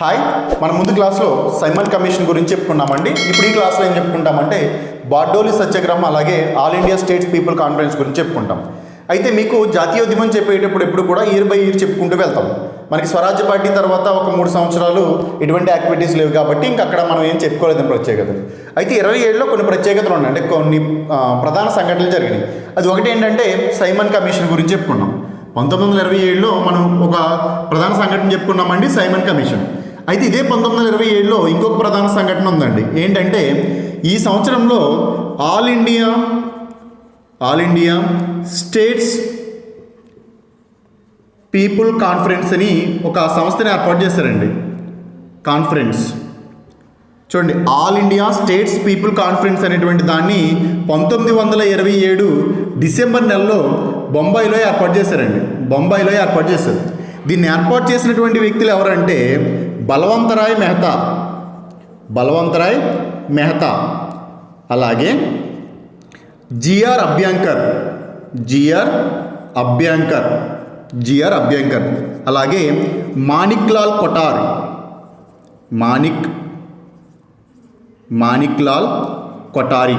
Hi మన ముందు క్లాస్లో సైమన్ కమిషన్ గురించి చెప్పుకున్నామండి ఇప్పుడు ఈ క్లాస్లో ఏం చెప్పుకుంటామంటే బార్డోలి సత్యాగ్రహం అలాగే all India states people conference గురించి చెప్పుకుంటాం. అయితే మీకు జాతీయోద్యమం చెప్పేటప్పుడు ఎప్పుడు కూడా ఇయర్ బై ఇయర్ చెప్పుకుంటూ వెళ్తాం. మనకి స్వరాజ్య పార్టీ తర్వాత ఒక మూడు సంవత్సరాలు ఎటువంటి యాక్టివిటీస్ లేవు కాబట్టి ఇంక అక్కడ మనం ఏం చెప్పుకోలేదని ప్రత్యేకతలు అయితే ఇరవై ఏడులో కొన్ని ప్రత్యేకతలు ఉన్నాయండి కొన్ని ప్రధాన సంఘటనలు జరిగినాయి. అది ఒకటి ఏంటంటే సైమన్ కమిషన్ గురించి చెప్పుకున్నాం పంతొమ్మిది వందల ఇరవై ఏడులో మనం ఒక ప్రధాన సంఘటన చెప్పుకున్నామండి సైమన్ కమిషన్. అయితే ఇదే పంతొమ్మిది వందల ఇరవై ఏడులో ఇంకొక ప్రధాన సంఘటన ఉందండి. ఏంటంటే ఈ సంవత్సరంలో all India all India states people conference అని ఒక సంస్థని ఏర్పాటు చేశారండి. కాన్ఫరెన్స్. చూడండి all India states people conference అనేటువంటి దాన్ని పంతొమ్మిది వందల ఇరవై ఏడు డిసెంబర్ నెలలో బొంబాయిలో ఏర్పాటు చేశారండి. బొంబాయిలో ఏర్పాటు చేశారు. దీన్ని ఏర్పాటు చేసినటువంటి వ్యక్తులు ఎవరంటే బలవంతరాయ్ మెహతా. బలవంతరాయ్ మెహతా. అలాగే G R Abhyankar. G R Abhyankar. G R Abhyankar. అలాగే మాణిక్లాల్ కొటార్ మాణిక్ మాణిక్లాల్ కొటారి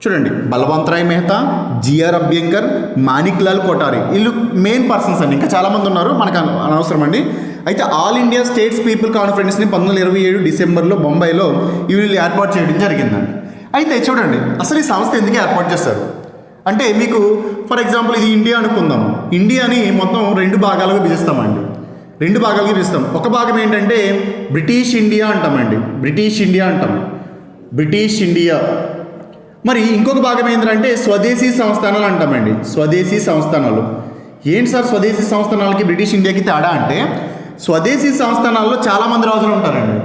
చూడండి బలవంతరాయ్ మెహతా జిఆర్ అభ్యంకర్ మాణిక్లాల్ కొటారి వీళ్ళు మెయిన్ పర్సన్స్ అండి. ఇంకా చాలామంది ఉన్నారు. మనకు అన- అనవసరం అండి అయితే ఆల్ ఇండియా స్టేట్స్ పీపుల్ కాన్ఫరెన్స్ని పంతొమ్మిది వందల ఇరవై ఏడు డిసెంబర్లో బొంబాయిలో ఈ వీళ్ళు ఏర్పాటు చేయడం జరిగిందండి. అయితే చూడండి అసలు ఈ సంస్థ ఎందుకు ఏర్పాటు చేస్తారు? అంటే మీకు ఫర్ ఎగ్జాంపుల్ ఇది ఇండియా అనుకుందాం. ఇండియాని మొత్తం రెండు భాగాలుగా విభజిస్తామండి రెండు భాగాలుగా విభజిస్తాం ఒక భాగం ఏంటంటే బ్రిటిష్ ఇండియా అంటామండి. బ్రిటిష్ ఇండియా అంటాం. British India. మరి ఇంకొక భాగం ఏంటంటే స్వదేశీ సంస్థానాలు అంటామండి. స్వదేశీ సంస్థానాలు. ఏంటి సార్ స్వదేశీ సంస్థానాలకి బ్రిటిష్ ఇండియాకి తేడా అంటే స్వదేశీ సంస్థానాల్లో చాలామంది రాజులు ఉంటారండి.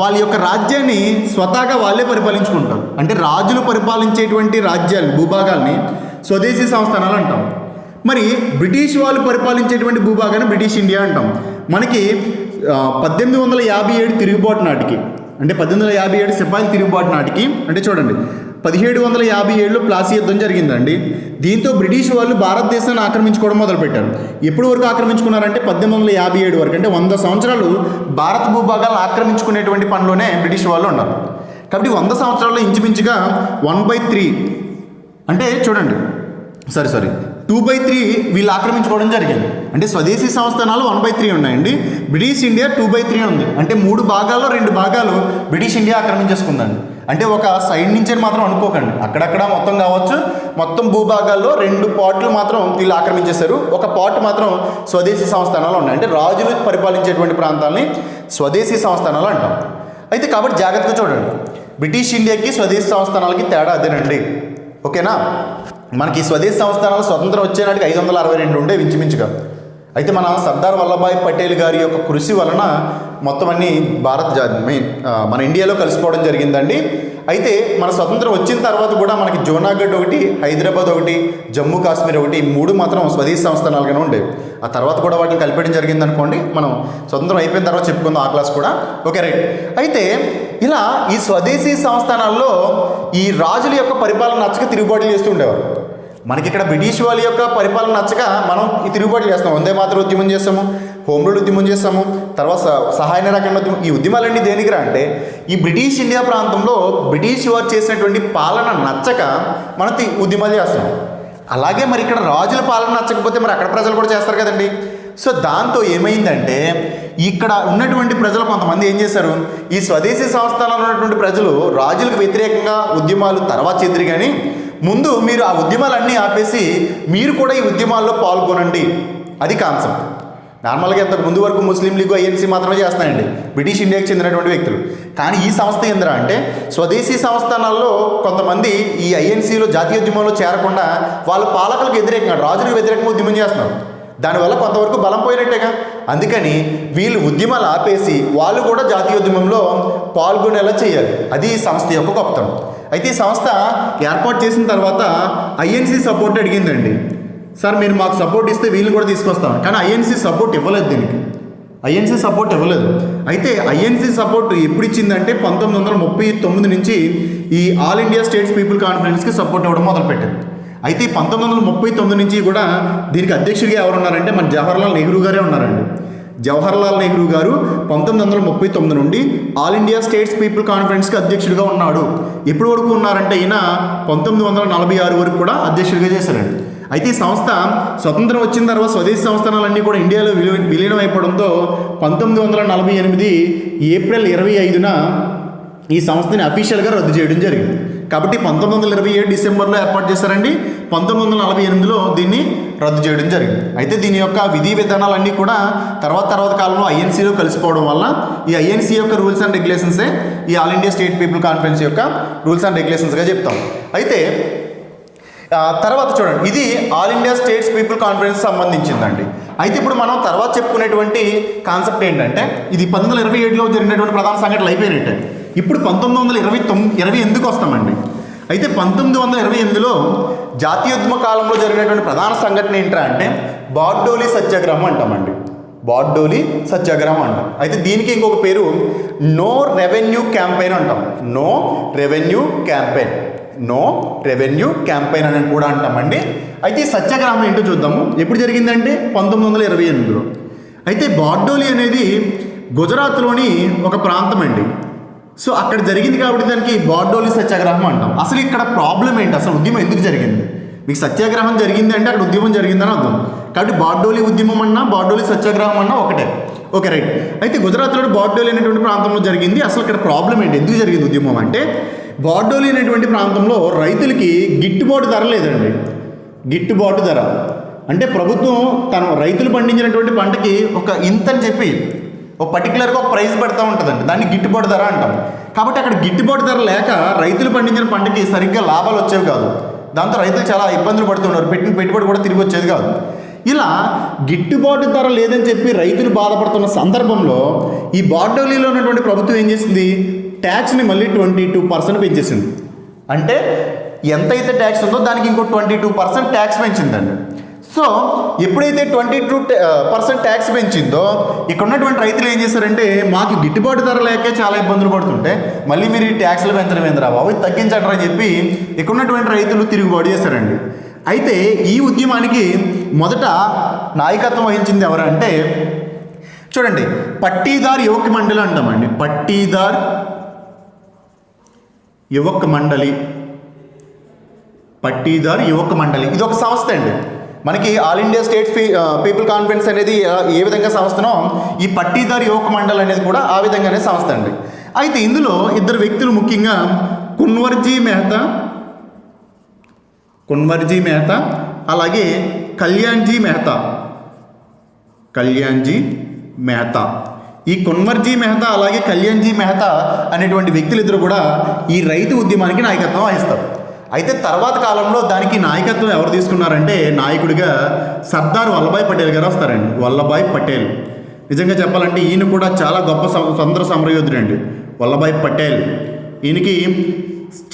వాళ్ళ యొక్క రాజ్యాన్ని స్వతహాగా వాళ్ళే పరిపాలించుకుంటారు. అంటే రాజులు పరిపాలించేటువంటి రాజ్యాలు భూభాగాల్ని స్వదేశీ సంస్థానాలు అంటాం. మరి బ్రిటిష్ వాళ్ళు పరిపాలించేటువంటి భూభాగాన్ని బ్రిటిష్ ఇండియా అంటాం. మనకి పద్దెనిమిది వందల యాభై ఏడు తిరుగుబాటు నాటికి అంటే పద్దెనిమిది వందల యాభై ఏడు సిపాయిల తిరుగుబాటు నాటికి అంటే చూడండి పదిహేడు వందల యాభై ఏడులో ప్లాసీ యుద్ధం జరిగిందండి. దీంతో బ్రిటిష్ వాళ్ళు భారతదేశాన్ని ఆక్రమించుకోవడం మొదలుపెట్టారు. ఎప్పటి వరకు ఆక్రమించుకున్నారంటే పద్దెనిమిది వందల యాభై ఏడు వరకు. అంటే వంద సంవత్సరాలు భారత భూభాగాలను ఆక్రమించుకునేటువంటి పనిలోనే బ్రిటిష్ వాళ్ళు ఉన్నారు. కాబట్టి వంద సంవత్సరాల్లో ఇంచుమించుగా వన్ బై త్రీ అంటే చూడండి. Sorry sorry. Two by three వీళ్ళు ఆక్రమించుకోవడం జరిగింది. అంటే స్వదేశీ సంస్థానాలు వన్ బై త్రీ ఉన్నాయండి. British India two by three ఉంది. అంటే మూడు భాగాల్లో రెండు భాగాలు బ్రిటిష్ ఇండియా ఆక్రమించేసుకుందండి. అంటే ఒక సైడ్ నుంచి మాత్రం అనుకోకండి. అక్కడక్కడ మొత్తం కావచ్చు మొత్తం భూభాగాల్లో రెండు పార్ట్లు మాత్రం వీళ్ళు ఆక్రమించేశారు. ఒక పార్ట్ మాత్రం స్వదేశీ సంస్థానాలు ఉన్నాయి. అంటే రాజులు పరిపాలించేటువంటి ప్రాంతాలని స్వదేశీ సంస్థానాలు అంటాం. అయితే కాబట్టి జాగ్రత్తగా చూడండి. బ్రిటిష్ ఇండియాకి స్వదేశీ సంస్థానాలకి తేడా అదేనండి. ఓకేనా? మనకి ఈ స్వదేశీ సంస్థానాలు స్వతంత్రం వచ్చేనాటికి ఐదు వందల అరవై రెండు ఉండే ఇంచుమించుగా అయితే మన సర్దార్ వల్లభాయ్ పటేల్ గారి యొక్క కృషి వలన మొత్తం అన్ని భారత్ మెయిన్ మన ఇండియాలో కలిసిపోవడం జరిగిందండి. అయితే మన స్వతంత్రం వచ్చిన తర్వాత కూడా మనకి జోనాగఢ్ ఒకటి హైదరాబాద్ ఒకటి జమ్మూ కాశ్మీర్ ఒకటి ఈ మూడు మాత్రం స్వదేశీ సంస్థానాలుగానే ఉండేవి ఆ తర్వాత కూడా వాటిని కలిపేయడం జరిగింది అనుకోండి మనం స్వతంత్రం అయిపోయిన తర్వాత చెప్పుకుందాం ఆ క్లాస్ కూడా. Okay right. అయితే ఇలా ఈ స్వదేశీ సంస్థానాల్లో ఈ రాజుల యొక్క పరిపాలన నచ్చక తిరుగుబాటు చేస్తూ ఉండేవారు. మనకి ఇక్కడ బ్రిటిష్ వాళ్ళ యొక్క పరిపాలన నచ్చక మనం ఈ చేస్తాం వందే మాత్రం ఉద్యమం చేస్తాము హోమ్ రూల్ ఉద్యమం చేస్తాము తర్వాత సహాయ నిరాకరణ ఉద్యమం. ఈ ఉద్యమాలన్నీ దేనికిరా అంటే ఈ బ్రిటిష్ ఇండియా ప్రాంతంలో బ్రిటిష్ వారు చేసినటువంటి పాలన నచ్చక మనం ఉద్యమాలు చేస్తాం అలాగే మరి ఇక్కడ రాజుల పాలన నచ్చకపోతే మరి అక్కడ ప్రజలు కూడా చేస్తారు కదండి. సో దాంతో ఏమైందంటే ఇక్కడ ఉన్నటువంటి ప్రజలు కొంతమంది ఏం చేశారు? ఈ స్వదేశీ సంస్థానంలో ఉన్నటువంటి ప్రజలు రాజులకు వ్యతిరేకంగా ఉద్యమాలు తర్వాత చెందిరి కానీ ముందు మీరు ఆ ఉద్యమాలన్నీ ఆపేసి మీరు కూడా ఈ ఉద్యమాల్లో పాల్గొనండి. అది కాన్సెప్ట్. నార్మల్గా ఇంతకు ముందు వరకు ముస్లిం లీగ్ ఐఎన్సీ మాత్రమే చేస్తున్నాయండి. బ్రిటిష్ ఇండియాకి చెందినటువంటి వ్యక్తులు. కానీ ఈ సంస్థ ఏందిరా అంటే స్వదేశీ సంస్థానాల్లో కొంతమంది ఈ ఐఎన్సీలో జాతీయోద్యమంలో చేరకుండా వాళ్ళ పాలకులకు వ్యతిరేకంగా రాజులకు వ్యతిరేకంగా ఉద్యమం చేస్తున్నారు. దానివల్ల కొంతవరకు బలం పోయినట్టేగా. అందుకని వీళ్ళు ఉద్యమాలు ఆపేసి వాళ్ళు కూడా జాతీయోద్యమంలో పాల్గొనేలా చేయాలి. అది ఈ సంస్థ యొక్క గొప్పతనం. అయితే ఈ సంస్థ ఏర్పాటు చేసిన తర్వాత ఐఎన్సీ సపోర్ట్ అడిగిందండి. సార్ మీరు మాకు సపోర్ట్ ఇస్తే వీళ్ళు కూడా తీసుకొస్తాం. కానీ ఐఎన్సీ సపోర్ట్ ఇవ్వలేదు దీనికి. ఐఎన్సీ సపోర్ట్ ఇవ్వలేదు. అయితే ఐఎన్సీ సపోర్ట్ ఎప్పుడు ఇచ్చిందంటే పంతొమ్మిది వందల ముప్పై తొమ్మిది నుంచి ఈ ఆల్ ఇండియా స్టేట్స్ పీపుల్ కాన్ఫరెన్స్కి సపోర్ట్ ఇవ్వడం మొదలుపెట్టింది. అయితే పంతొమ్మిది వందల ముప్పై తొమ్మిది నుంచి కూడా దీనికి అధ్యక్షుడిగా ఎవరు ఉన్నారంటే మన జవహర్లాల్ నెహ్రూ గారే ఉన్నారండి. జవహర్లాల్ నెహ్రూ గారు పంతొమ్మిది వందల ముప్పై తొమ్మిది నుండి ఆల్ ఇండియా స్టేట్స్ పీపుల్ కాన్ఫరెన్స్కి అధ్యక్షుడిగా ఉన్నాడు. ఎప్పటి వరకు ఉన్నారంటే ఈయన పంతొమ్మిది వందల నలభై ఆరు వరకు కూడా అధ్యక్షుడిగా చేశారండి. అయితే ఈ సంస్థ స్వతంత్రం వచ్చిన తర్వాత స్వదేశీ సంస్థానాలన్నీ కూడా ఇండియాలో విలీన విలీనం అయిపోవడంతో పంతొమ్మిది వందల నలభై ఎనిమిది ఏప్రిల్ ఇరవై ఐదున ఈ సంస్థని అఫీషియల్గా రద్దు చేయడం జరిగింది. కాబట్టి పంతొమ్మిది వందల ఇరవై ఏడు డిసెంబర్లో ఏర్పాటు చేశారండి. పంతొమ్మిది వందల నలభై ఎనిమిదిలో దీన్ని రద్దు చేయడం జరిగింది. అయితే దీని యొక్క విధి విధానాలన్నీ కూడా తర్వాత తర్వాత కాలంలో ఐఎన్సీలో కలిసిపోవడం వల్ల ఈ ఐఎన్సీ యొక్క రూల్స్ అండ్ రెగ్యులేషన్సే ఈ all India state people conference యొక్క రూల్స్ అండ్ రెగ్యులేషన్స్గా చెప్తాం. అయితే తర్వాత చూడండి. ఇది all India states people conference సంబంధించిందండి. అయితే ఇప్పుడు మనం తర్వాత చెప్పుకునేటువంటి కాన్సెప్ట్ ఏంటంటే ఇది పంతొమ్మిది వందల ఇరవై ఏడులో జరిగినటువంటి ప్రధాన సంఘటనలు అయిపోయినట్టే ఇప్పుడు పంతొమ్మిది వందల ఇరవై తొమ్మిది ఇరవై ఎందుకు వస్తామండి? అయితే పంతొమ్మిది వందల ఇరవై ఎనిమిదిలో జాతీయోద్యమ కాలంలో జరిగినటువంటి ప్రధాన సంఘటన ఏంటంటే అంటే బార్డోలి సత్యాగ్రహం అంటామండి. బార్డోలి సత్యాగ్రహం అంటాం. అయితే దీనికి ఇంకొక పేరు నో రెవెన్యూ క్యాంపెయిన్ అంటాం. No revenue campaign. No revenue campaign అని కూడా అంటామండి. అయితే ఈ సత్యాగ్రహం ఏంటో చూద్దాము. ఎప్పుడు జరిగిందంటే పంతొమ్మిది వందల ఇరవై ఎనిమిదిలో. అయితే బార్డోలి అనేది గుజరాత్లోని ఒక ప్రాంతం అండి సో అక్కడ జరిగింది కాబట్టి దానికి బార్డోలి సత్యాగ్రహం అంటాం. అసలు ఇక్కడ ప్రాబ్లం ఏంటి? అసలు ఉద్యమం ఎందుకు జరిగింది? మీకు సత్యాగ్రహం జరిగింది అంటే అక్కడ ఉద్యమం జరిగిందని అర్థం. కాబట్టి బార్డోలి ఉద్యమం అన్నా బార్డోలి సత్యాగ్రహం అన్నా ఒకటే. Okay right. అయితే గుజరాత్లో బార్డోలి అనేటువంటి ప్రాంతంలో జరిగింది. అసలు ఇక్కడ ప్రాబ్లం ఏంటి? ఎందుకు జరిగింది ఉద్యమం అంటే బార్డోలి అనేటువంటి ప్రాంతంలో రైతులకి గిట్టుబాటు ధర లేదండి. గిట్టుబాటు ధర. అంటే ప్రభుత్వం తన రైతులు పండించినటువంటి పంటకి ఒక ఇంత అని చెప్పి ఒక పర్టికులర్గా ఒక ప్రైస్ పెడతా ఉంటుందండి. దాన్ని గిట్టుబాటు ధర అంటాం. కాబట్టి అక్కడ గిట్టుబాటు ధర లేక రైతులు పండించిన పంటకి సరిగ్గా లాభాలు వచ్చేవి కాదు. దాంతో రైతులు చాలా ఇబ్బందులు పడుతున్నారు. పెట్టిన పెట్టుబడి కూడా తిరిగి వచ్చేది కాదు. ఇలా గిట్టుబాటు ధర లేదని చెప్పి రైతులు బాధపడుతున్న సందర్భంలో ఈ బార్డోలీలో ఉన్నటువంటి ప్రభుత్వం ఏం చేసింది? ట్యాక్స్ని మళ్ళీ ట్వంటీ టూ పర్సెంట్ పెంచేసింది. అంటే ఎంతైతే ట్యాక్స్ ఉందో దానికి ఇంకో ట్వంటీ టూ పర్సెంట్ ట్యాక్స్ పెంచిందండి. సో ఎప్పుడైతే ట్వంటీ టూ పర్సెంట్ ట్యాక్స్ పెంచిందో ఇక్కడ ఉన్నటువంటి రైతులు ఏం చేశారంటే మాకు గిట్టుబాటు ధర లేక చాలా ఇబ్బందులు పడుతుంటే మళ్ళీ మీరు ఈ ట్యాక్స్లు పెంచడం ఏందిరా బాబు? తగ్గించండి అని చెప్పి ఇక్కడ ఉన్నటువంటి రైతులు తిరుగుబాటు చేశారండి. అయితే ఈ ఉద్యమానికి మొదట నాయకత్వం వహించింది ఎవరంటే చూడండి పట్టీదార్ యువక మండలి అంటామండి. పట్టీదార్ యువక మండలి. పట్టీదార్ యువక మండలి. ఇది ఒక సంస్థ అండి. మనకి all India state people conference అనేది ఏ విధంగా సంస్థనో ఈ పట్టీదార్ యువక మండలి అనేది కూడా ఆ విధంగానే సంస్థ అండి. అయితే ఇందులో ఇద్దరు వ్యక్తులు ముఖ్యంగా కున్వర్జీ మెహతా కున్వర్జీ మెహతా అలాగే కళ్యాణ్జీ మెహతా. కళ్యాణ్జీ మెహతా. ఈ కున్వర్జీ మెహతా అలాగే కళ్యాణ్జీ మెహతా అనేటువంటి వ్యక్తులిద్దరు కూడా ఈ రైతు ఉద్యమానికి నాయకత్వం వహిస్తారు. అయితే తర్వాత కాలంలో దానికి నాయకత్వం ఎవరు తీసుకున్నారంటే నాయకుడిగా సర్దార్ వల్లభాయ్ పటేల్ గారు వస్తారండి. వల్లభాయ్ పటేల్. నిజంగా చెప్పాలంటే ఈయన కూడా చాలా గొప్ప సం- స్వతంత్ర సమరయోధుడు అండి. వల్లభాయ్ పటేల్. ఈయనకి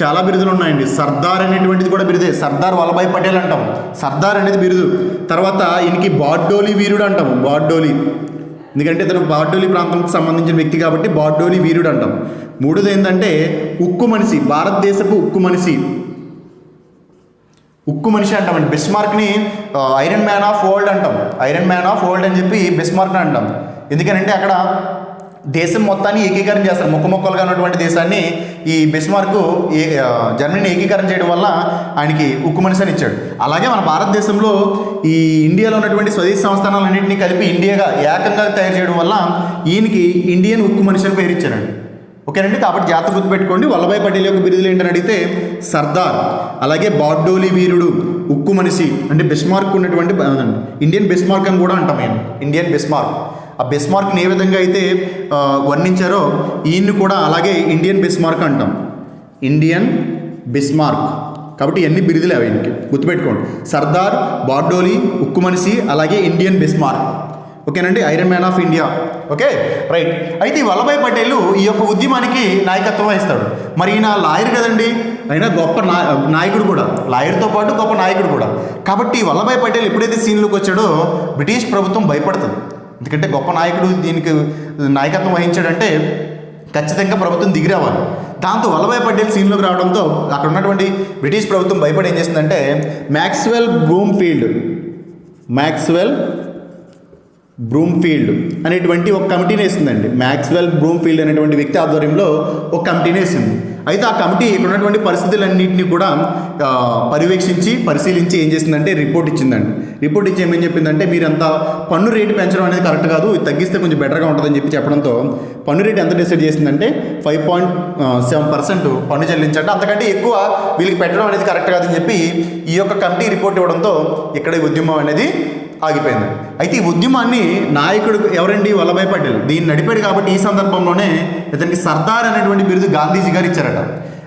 చాలా బిరుదులు ఉన్నాయండి. సర్దార్ అనేటువంటిది కూడా బిరుదే. సర్దార్ వల్లభాయ్ పటేల్ అంటాం. సర్దార్ అనేది బిరుదు. తర్వాత ఈయనకి బాడ్డోలి వీరుడు అంటాము బాడ్డోలి. ఎందుకంటే ఇతను బార్డోలి ప్రాంతానికి సంబంధించిన వ్యక్తి కాబట్టి బార్డోలి వీరుడు అంటాం. మూడోది ఏంటంటే ఉక్కు మనిషి. భారతదేశపు ఉక్కు మనిషి. ఉక్కు మనిషి అంటామండి బిస్మార్క్ని మార్క్ని ఐరన్ మ్యాన్ ఆఫ్ వరల్డ్ అంటాం. ఐరన్ మ్యాన్ ఆఫ్ వరల్డ్ అని చెప్పి బిస్మార్క్ని అంటాం. ఎందుకనంటే అక్కడ దేశం మొత్తాన్ని ఏకీకరణ చేస్తారు. ముక్క మొక్కలుగా ఉన్నటువంటి దేశాన్ని ఈ బిస్మార్క్ ఏ జర్మనీని ఏకీకరణ చేయడం వల్ల ఆయనకి ఉక్కు మనిషి అని ఇచ్చాడు. అలాగే మన భారతదేశంలో ఈ ఇండియాలో ఉన్నటువంటి స్వదేశీ సంస్థానాలన్నింటినీ కలిపి ఇండియాగా ఏకంగా తయారు చేయడం వల్ల ఈయనకి ఇండియన్ ఉక్కు మనిషి అని పేరు ఇచ్చారండి. ఓకేనండి? కాబట్టి జాతర గుర్తుపెట్టుకోండి వల్లభాయ్ పటేల్ యొక్క బిరుదులు ఏంటని అడిగితే సర్దార్ అలాగే బార్డోలి వీరుడు ఉక్కు మనిషి అంటే బెస్మార్క్ ఉన్నటువంటి ఇండియన్ బెస్మార్క్ అని కూడా అంటాం మేము. Indian Bismarck. ఆ బెస్మార్క్ని ఏ విధంగా అయితే వర్ణించారో ఈయన్ని కూడా అలాగే ఇండియన్ బెస్మార్క్ అంటాం. Indian Bismarck. కాబట్టి ఇవన్నీ బిరుదులే అవి గుర్తుపెట్టుకోండి సర్దార్ బార్డోలి ఉక్కు మనిషి అలాగే ఇండియన్ బెస్మార్క్. ఓకేనండి? Iron man of India okay? Right అయితే ఈ వల్లభాయ్ పటేల్ ఈ యొక్క ఉద్యమానికి నాయకత్వం వహిస్తాడు. మరి ఈయన లాయర్ కదండి? అయినా గొప్ప నాయకుడు కూడా. లాయర్తో పాటు గొప్ప నాయకుడు కూడా. కాబట్టి వల్లభాయ్ పటేల్ ఎప్పుడైతే సీన్లోకి వచ్చాడో బ్రిటిష్ ప్రభుత్వం భయపడుతుంది. ఎందుకంటే గొప్ప నాయకుడు దీనికి నాయకత్వం వహించాడంటే ఖచ్చితంగా ప్రభుత్వం దిగి రావాలి. దాంతో వల్లభాయ్ పటేల్ సీన్లోకి రావడంతో అక్కడ ఉన్నటువంటి బ్రిటిష్ ప్రభుత్వం భయపడి ఏం చేసిందంటే Maxwell Broomfield Maxwell Broomfield అనేటువంటి ఒక కమిటీని వేసిందండి మ్యాక్స్వెల్ బ్రూమ్ఫీల్డ్ అనేటువంటి వ్యక్తి ఆధ్వర్యంలో ఒక కమిటీని వేసింది అయితే ఆ కమిటీ ఇక్కడ ఉన్నటువంటి పరిస్థితులన్నింటినీ కూడా పర్యవేక్షించి పరిశీలించి ఏం చేసిందంటే రిపోర్ట్ ఇచ్చిందండి. రిపోర్ట్ ఇచ్చి ఏమేం చెప్పిందంటే మీరంతా పన్ను రేటు పెంచడం అనేది కరెక్ట్ కాదు ఇది తగ్గిస్తే కొంచెం బెటర్గా ఉంటుందని చెప్పి చెప్పడంతో పన్ను రేటు ఎంత డిసైడ్ చేసిందంటే ఫైవ్ పాయింట్ సెవెన్ పర్సెంట్ పన్ను చెల్లించండి అంతకంటే ఎక్కువ వీళ్ళకి పెట్టడం అనేది కరెక్ట్ కాదని చెప్పి ఈ యొక్క కమిటీ రిపోర్ట్ ఇవ్వడంతో ఇక్కడ ఉద్యమం అనేది ఆగిపోయింది. అయితే ఈ ఉద్యమాన్ని నాయకుడు ఎవరండి వల్లభాయ్ పటేల్? దీన్ని నడిపాడు కాబట్టి ఈ సందర్భంలోనే ఇతనికి సర్దార్ అనేటువంటి బిరుదు గాంధీజీ గారు ఇచ్చారట.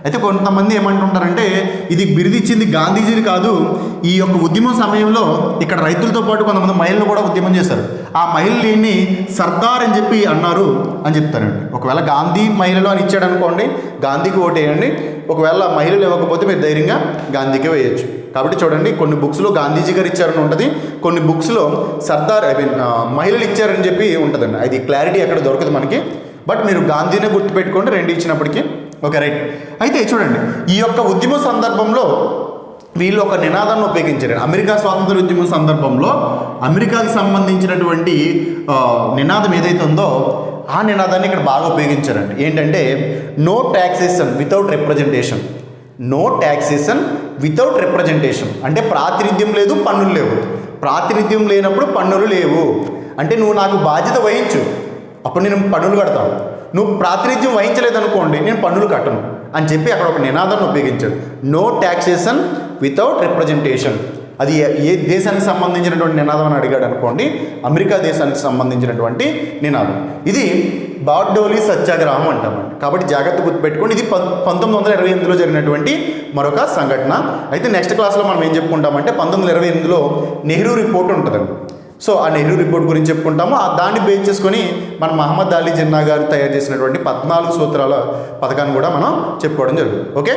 అయితే కొంతమంది ఏమంటుంటారంటే ఇది బిరుదిచ్చింది గాంధీజీని కాదు ఈ యొక్క ఉద్యమం సమయంలో ఇక్కడ రైతులతో పాటు కొంతమంది మహిళలు కూడా ఉద్యమం చేశారు. ఆ మహిళని సర్దార్ అని చెప్పి అన్నారు అని చెప్తారండి. ఒకవేళ గాంధీ మహిళలు అని ఇచ్చాడు అనుకోండి గాంధీకి ఓటేయండి. ఒకవేళ మహిళలు ఇవ్వకపోతే మీరు ధైర్యంగా గాంధీకే వేయచ్చు. కాబట్టి చూడండి కొన్ని బుక్స్లో గాంధీజీ గారు ఇచ్చారని ఉంటుంది కొన్ని బుక్స్లో సర్దార్ ఐ మీన్ మహిళలు ఇచ్చారని చెప్పి ఉంటుందండి. అది క్లారిటీ ఎక్కడ దొరకదు మనకి. బట్ మీరు గాంధీనే గుర్తుపెట్టుకోండి రెండు ఇచ్చినప్పటికీ ఓకే రైట్ అయితే చూడండి ఈ యొక్క ఉద్యమ సందర్భంలో వీళ్ళు ఒక నినాదాన్ని ఉపయోగించారు. అమెరికా స్వాతంత్ర ఉద్యమం సందర్భంలో అమెరికాకి సంబంధించినటువంటి నినాదం ఏదైతే ఉందో ఆ నినాదాన్ని ఇక్కడ బాగా ఉపయోగించారండి. ఏంటంటే no taxation without representation no taxation without representation అంటే ప్రాతినిధ్యం లేదు పన్నులు లేవు. ప్రాతినిధ్యం లేనప్పుడు పన్నులు లేవు. అంటే నువ్వు నాకు బాధ్యత వహించు. అప్పుడు నేను పన్నులు కడతాను. నువ్వు ప్రాతినిధ్యం వహించలేదనుకోండి నేను పన్నులు కట్టను అని చెప్పి అక్కడ ఒక నినాదాన్ని ఉపయోగించాడు. నో ట్యాక్సేషన్ వితౌట్ రిప్రజెంటేషన్ అది ఏ- దేశానికి సంబంధించినటువంటి నినాదం అని అడిగాడు అనుకోండి అమెరికా దేశానికి సంబంధించినటువంటి నినాదం. ఇది బార్డోలి సత్యాగ్రహం అంటామండి. కాబట్టి జాగ్రత్త గుర్తుపెట్టుకోండి. ఇది పంతొమ్మిది వందల ఇరవై ఎనిమిదిలో జరిగినటువంటి మరొక సంఘటన. అయితే నెక్స్ట్ క్లాస్లో మనం ఏం చెప్పుకుంటామంటే పంతొమ్మిది వందల ఇరవై ఎనిమిదిలో నెహ్రూ రిపోర్ట్ ఉంటుందండి. సో ఆ నెహ్రూ రిపోర్ట్ గురించి చెప్పుకుంటాము. ఆ దాన్ని బేస్ చేసుకొని మన మహమ్మద్ అలీ జిన్నా గారు తయారు చేసినటువంటి పద్నాలుగు సూత్రాల పథకాన్ని కూడా మనం చెప్పుకోవడం జరుగుతుంది. ఓకే